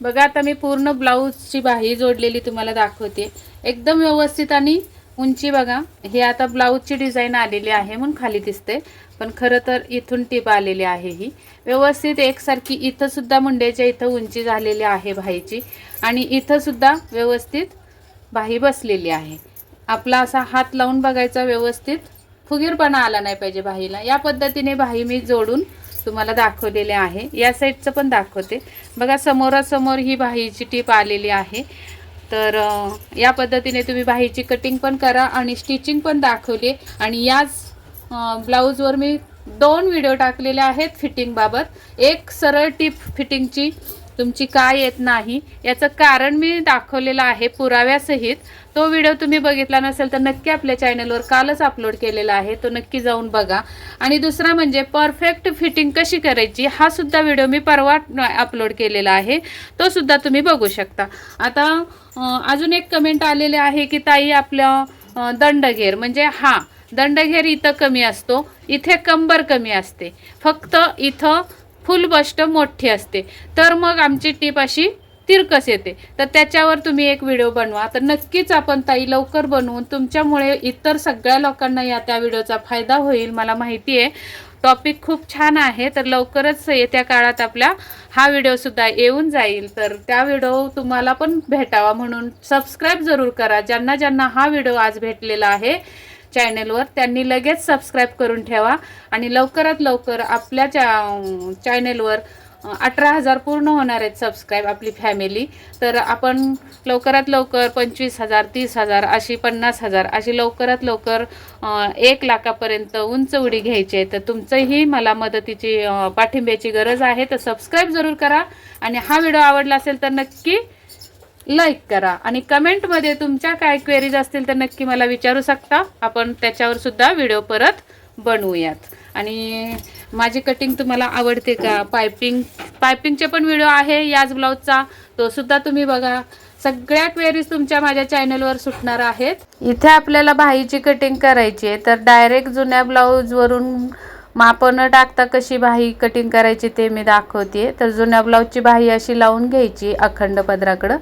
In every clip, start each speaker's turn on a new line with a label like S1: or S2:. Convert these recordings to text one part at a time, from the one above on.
S1: बघा आता मी पूर्ण ब्लाऊजची बाही जोडलेली तुम्हाला दाखवते. एकदम व्यवस्थित आणि उंची बघा. हे आता ब्लाऊजची डिझाईन आलेली आहे म्हणून खाली दिसते. पण खरं तर इथून टीप आलेली आहे ही. व्यवस्थित एकसारखी इथंसुद्धा मुंड्याच्या इथं उंची झालेली आहे बाहीची आणि इथंसुद्धा व्यवस्थित बाही बसलेली आहे. आपला असा हात लावून बघायचा व्यवस्थित फुगीरपणा आला नाही पाहिजे बाहीला या पद्धतीने बाही मी जोडून तुम्हाला दाखवलेले आहे. या साईडचं पण दाखवते. बघा समोरासमोर ही बाहीची टीप आलेली आहे. तर या पद्धतीने तुम्ही बाहीची कटिंग पण करा आणि स्टिचिंग पण दाखवली आणि याच ब्लाऊजवर मी दोन व्हिडिओ टाकलेले आहेत फिटिंगबाबत एक सरळ टीप फिटिंगची तुमची काय येत नाही याचं कारण मी दाखवलेलं आहे पुराव्यासहित. तो व्हिडिओ तुम्ही बघितला नसेल तर नक्की आपल्या चॅनलवर कालच अपलोड केलेला आहे तो नक्की जाऊन बघा. आणि दुसरा म्हणजे परफेक्ट फिटिंग कशी करायची हा सुद्धा व्हिडिओ मी परवा अपलोड केलेला आहे तो सुद्धा तुम्ही बघू शकता. आता अजून एक कमेंट आलेले आहे की ताई आपल्या दंडघेर म्हणजे हा दंडघेर इथं कमी असतो इथे कंबर कमी असते. फक्त इथं फुल बस्ट मोठी असते. तर मग आमची टीप अशी तिरकस येते. तर त्याच्यावर तुम्ही एक व्हिडिओ बनवा. तर नक्कीच आपण ताई लवकर बनवून तुमच्यामुळे इतर सगळ्या लोकांना या त्या व्हिडिओचा फायदा होईल मला माहिती आहे. टॉपिक खूप छान आहे. तर लवकरच येत्या काळात आपला हा व्हिडिओसुद्धा येऊन जाईल. तर त्या व्हिडिओ तुम्हाला पण भेटावा म्हणून सबस्क्राईब जरूर करा. ज्यांना ज्यांना हा व्हिडिओ आज भेटलेला आहे चॅनेलवर त्यांनी लगेच सबस्क्राईब करून ठेवा आणि लवकरात लवकर आपल्या चॅ चॅनलवर अठरा हजार पूर्ण होणार आहेत सबस्क्राईब आपली फॅमिली तर आपण लवकरात लवकर पंचवीस हजार तीस हजार अशी पन्नास हजार अशी लवकरात लवकर एक लाखापर्यंत उंच उडी घ्यायची आहे. तर तुमचंही मला मदतीची पाठिंब्याची गरज आहे. तर सबस्क्राईब जरूर करा आणि हा व्हिडिओ आवडला असेल तर नक्की लाईक करा. आणि कमेंटमध्ये तुमच्या काय क्वेरीज असतील तर नक्की मला विचारू शकता. आपण त्याच्यावर सुद्धा व्हिडिओ परत बनवूयात. आणि माझी कटिंग तुम्हाला आवडते का? पायपिंग पायपिंगचे पण व्हिडिओ आहे याच ब्लाऊजचा तो सुद्धा तुम्ही बघा. सगळ्या क्वेरीज तुमच्या माझ्या चॅनलवर सुटणार आहेत. इथे आपल्याला बाहीची कटिंग करायची आहे. तर डायरेक्ट जुन्या ब्लाऊजवरून माप न टाकता कशी बाही कटिंग करायची ते मी दाखवते तर जुन्या ब्लाऊजची बाही अशी लावून घ्यायची अखंड पदराकडं.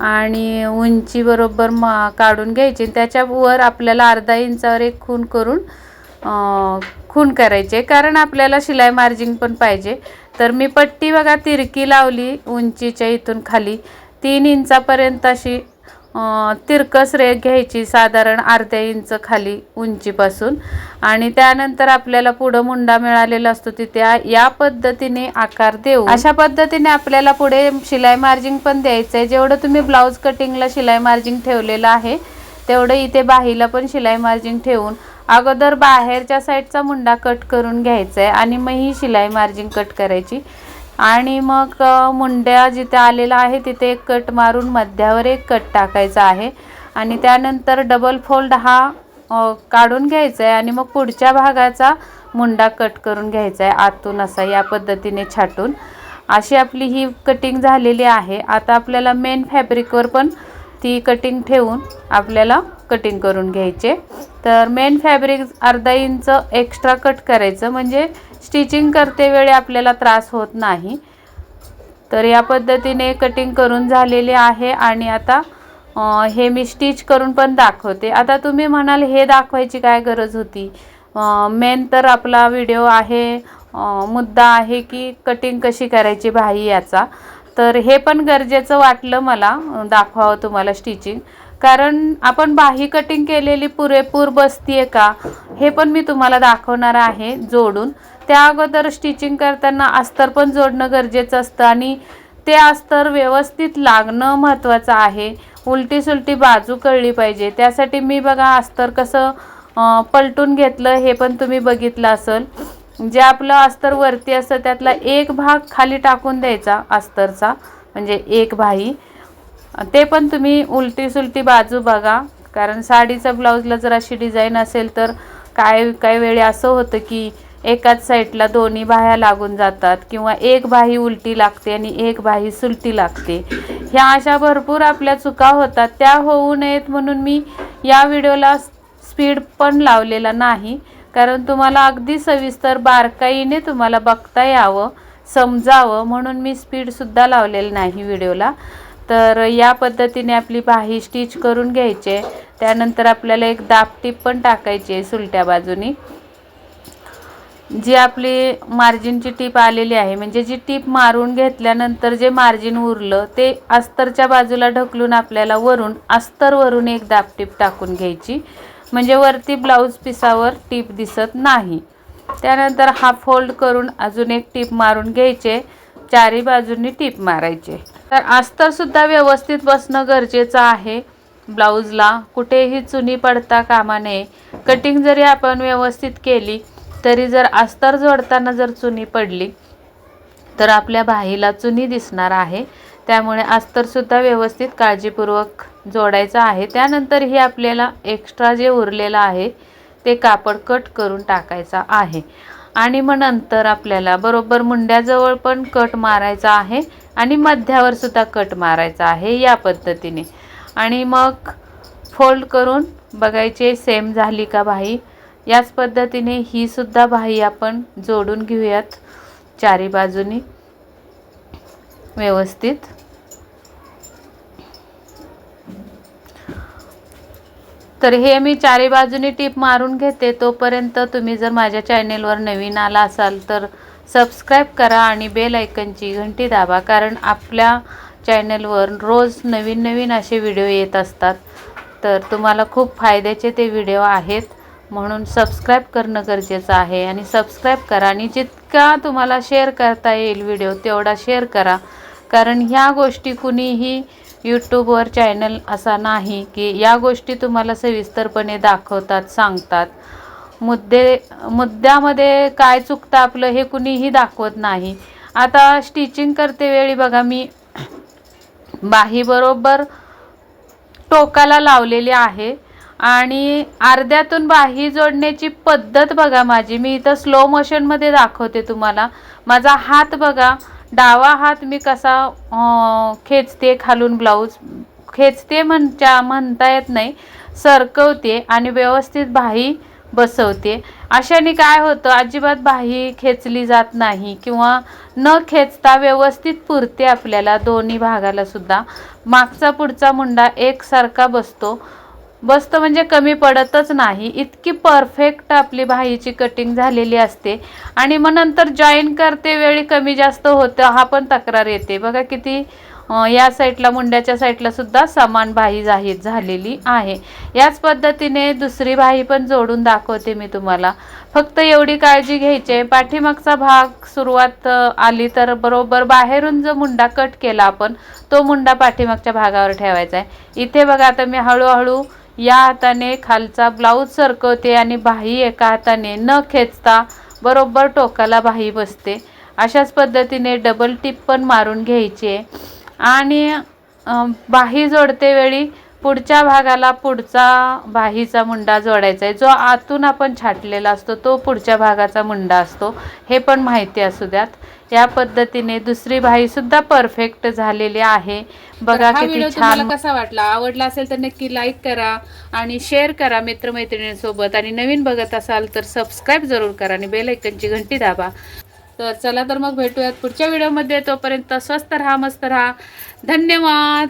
S1: आणि उंची बरोबर मा काढून घ्यायची. त्याच्यावर आपल्याला अर्धा इंचावर एक खून करून खून करायचे. कारण आपल्याला शिलाई मार्जिंग पण पाहिजे. तर मी पट्टी बघा तिरकी लावली उंचीच्या इथून खाली. तीन इंचापर्यंत अशी तिरकस रेघ घ्यायची साधारण अर्ध्या इंच खाली उंचीपासून. आणि त्यानंतर आपल्याला पुढं मुंडा मिळालेला असतो तिथे या पद्धतीने आकार देऊ अशा पद्धतीने आपल्याला पुढे शिलाई मार्जिंग पण द्यायचं आहे जेवढं तुम्ही ब्लाऊज कटिंगला शिलाई मार्जिंग ठेवलेलं आहे तेवढं इथे बाहीला पण शिलाई मार्जिंग ठेवून अगोदर बाहेरच्या साईडचा मुंडा कट करून घ्यायचा आहे आणि मग ही शिलाई मार्जिंग कट करायची. आणि मग मुंड्या जिथे आलेला आहे तिथे एक कट मारून मध्यावर एक कट टाकायचा आहे. आणि त्यानंतर डबल फोल्ड हा काढून घ्यायचा आहे आणि मग पुढच्या भागाचा मुंडा कट करून घ्यायचा आहे आतून असा या पद्धतीने छाटून. अशी आपली ही कटिंग झालेली आहे. आता आपल्याला मेन फॅब्रिकवर पण ती कटिंग ठेवून आपल्याला कटिंग करून घ्यायचे. तर मेन फॅब्रिक अर्धा इंच एक्स्ट्रा कट करायचं. म्हणजे स्टिचिंग करते वेळी आपल्याला त्रास होत नाही. तर या पद्धतीने कटिंग करून झालेली आहे आणि आता हे मी स्टिच करून पण दाखवते. आता तुम्ही म्हणाल हे दाखवायची काय गरज होती? मेन तर आपला व्हिडिओ आहे मुद्दा आहे की कटिंग कशी करायची भाई याचा. तर हे पण गरजेचं वाटलं मला दाखवावं तुम्हाला स्टिचिंग कारण आपण बाही कटिंग केलेली पुरेपूर बसतीये का हे पण मी तुम्हाला दाखवणार आहे जोडून. त्या अगोदर स्टिचिंग करताना अस्तर पण जोडणं गरजेचं असतं आणि ते अस्तर व्यवस्थित लागणं महत्त्वाचं आहे. उलटी सुलटी बाजू कळली पाहिजे. त्यासाठी मी बघा अस्तर कसं पलटून घेतलं हे पण तुम्ही बघितलं असेल. जे आपलं अस्तर वरती असतं त्यातला एक भाग खाली टाकून द्यायचा अस्तरचा म्हणजे एक भाई. ते पण तुम्ही उलटी सुलटी बाजू बघा. कारण साडीचा ब्लाऊजला जर अशी डिझाईन असेल तर काय काही वेळी असं होतं की एकाच साईडला दोन्ही बाह्या लागून जातात किंवा एक बाही उलटी लागते आणि एक बाही सुलटी लागते. ह्या अशा भरपूर आपल्या चुका होतात. त्या होऊ नयेत म्हणून मी या व्हिडिओला स्पीड पण लावलेला नाही. कारण तुम्हाला अगदी सविस्तर बारकाईने तुम्हाला बघता यावं समजावं म्हणून मी स्पीडसुद्धा लावलेलं नाही व्हिडिओला. तर या पद्धतीने आपली बाही स्टिच करून घ्यायचे. त्यानंतर आपल्याला एक दापटीप पण टाकायची आहे सुलट्या बाजूनी. जी आपली मार्जिनची टीप आलेली आहे म्हणजे जी टीप मारून घेतल्यानंतर जे मार्जिन उरलं ते अस्तरच्या बाजूला ढकलून आपल्याला वरून अस्तरवरून एक दापटीप टाकून घ्यायची. म्हणजे वरती ब्लाऊज पिसावर टीप दिसत नाही. त्यानंतर हा फोल्ड करून अजून एक टीप मारून घ्यायचे. चारी बाजूंनी टीप मारायचे. तर अस्तरसुद्धा व्यवस्थित बसणं गरजेचं आहे. ब्लाऊजला कुठेही चुनी पडता कामा नये. कटिंग जरी आपण व्यवस्थित केली तरी जर अस्तर जोडताना जर चुनी पडली तर आपल्या बाहीला चुनी दिसणार आहे. त्यामुळे अस्तरसुद्धा व्यवस्थित काळजीपूर्वक जोडायचं आहे. त्यानंतरही आपल्याला एक्स्ट्रा जे उरलेलं आहे ते कापड कट करून टाकायचा आहे. आणि मग नंतर आपल्याला बरोबर मुंड्याजवळ पण कट मारायचा आहे. आणि मध्यावर सुद्धा कट मारायचा आहे या पद्धतीने. आणि मग फोल्ड करून बघायचे सेम झाली का बाही याच पद्धतीने ही सुद्धा बाही आपण जोडून घेऊयात चारी बाजूनी. व्यवस्थित. तर हे मी चारी बाजूनी टिप मारून घेते. तोपर्यंत तुम्ही जर माझ्या चॅनेलवर नवीन आला असाल तर सबस्क्राईब करा आणि बेल ऐकनची घंटी दाबा कारण आपल्या चॅनलवर रोज नवीन नवीन असे व्हिडिओ येत असतात. तर तुम्हाला खूप फायद्याचे ते व्हिडिओ आहेत. म्हणून सबस्क्राईब करणं गरजेचं आहे आणि सबस्क्राईब करा आणि जितका तुम्हाला शेअर करता येईल व्हिडिओ तेवढा शेअर करा. कारण ह्या गोष्टी कुणीही यूट्यूबवर चॅनल असा नाही की या गोष्टी तुम्हाला सविस्तरपणे दाखवतात सांगतात. मुद्दे मुद्द्यामध्ये काय चुकतं आपलं हे कुणीही दाखवत नाही. आता स्टिचिंग करते वेळी बघा मी. बाहीबरोबर टोकाला लावलेली आहे. आणि अर्ध्यातून बाही जोडण्याची पद्धत बघा माझी. मी इथं स्लो मोशनमध्ये दाखवते तुम्हाला. माझा हात बघा. डावा हात मी कसा खेचते खालून ब्लाऊज खेचते म्हणच्या म्हणता येत नाही. सरकवते आणि व्यवस्थित बाही बसवते. अशाने काय होतं अजिबात बाही खेचली जात नाही किंवा न खेचता व्यवस्थित पुरते आपल्याला दोन्ही भागाला सुद्धा. मागचा पुढचा मुंडा एकसारखा बसतो. बसतं म्हणजे कमी पडतच नाही इतकी परफेक्ट आपली बाहीची कटिंग झालेली असते. आणि मग नंतर जॉईन करते वेळी कमी जास्त होतं हा पण तक्रार येते. बघा किती या साईडला मुंड्याच्या साईडला सुद्धा समान बाही जाहीर झालेली आहे. याच पद्धतीने दुसरी बाही पण जोडून दाखवते मी तुम्हाला. फक्त एवढी काळजी घ्यायची आहे. पाठीमागचा भाग सुरुवात आली तर बरोबर बाहेरून जो मुंडा कट केला आपण तो मुंडा पाठीमागच्या भागावर ठेवायचा आहे. इथे बघा आता मी हळूहळू या हाताने खालचा ब्लाऊज सरकवते आणि बाही एका हाताने न खेचता बरोबर टोकाला बाही बसते. अशाच पद्धतीने डबल टिप पण मारून घ्यायची आहे. आणि बाही जोडते वेळी पुढच्या भागाला पुढचा बाहीचा मुंडा जोडायचा आहे. जो आतून आपण छाटलेला असतो तो पुढच्या भागाचा मुंडा असतो. हे पण माहिती असू द्यात. या पद्धतीने दुसरी बाही सुद्धा परफेक्ट झालेली आहे. बघा किती छान.
S2: कसा वाटला? आवडला असेल तर नक्की लाईक करा
S1: आणि शेअर करा मित्रमैत्रिणींसोबत. आणि नवीन बघत असाल तर सबस्क्राईब जरूर करा आणि बेल ऐकनची घंटी दाबा.
S2: तर चला तर मग भेटूयात पुढच्या व्हिडिओमध्ये. तोपर्यंत स्वस्त राहा मस्त राहा. धन्यवाद.